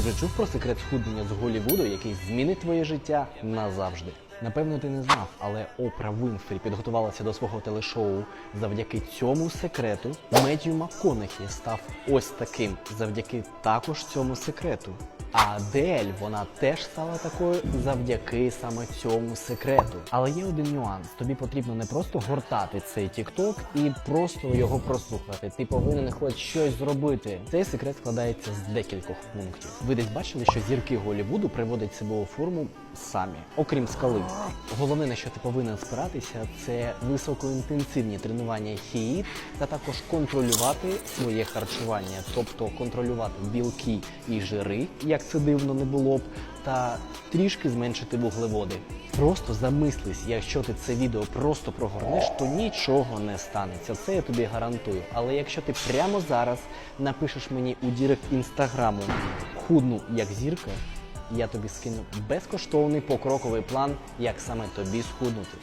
Ти вже чув про секрет схуднення з Голлівуду, який змінить твоє життя назавжди? Напевно, ти не знав, але Опра Вінфрі підготувалася до свого телешоу. Завдяки цьому секрету Меттью МакКонахі став ось таким завдяки також цьому секрету. А Адель, вона теж стала такою завдяки саме цьому секрету. Але є один нюанс: тобі потрібно не просто гортати цей TikTok і просто його прослухати. Ти повинен хоч щось зробити. Цей секрет складається з декількох пунктів. Ви десь бачили, що зірки Голлівуду приводять себе у форму самі, окрім скали. Головне, на що ти повинен спиратися, це високоінтенсивні тренування хіїт та також контролювати своє харчування, тобто контролювати білки і жири, як це дивно не було б, та трішки зменшити вуглеводи. Просто замислись, якщо ти це відео просто прогорнеш, то нічого не станеться. Це я тобі гарантую. Але якщо ти прямо зараз напишеш мені у дірект інстаграму худну як зірка, я тобі скину безкоштовний покроковий план, як саме тобі схуднути.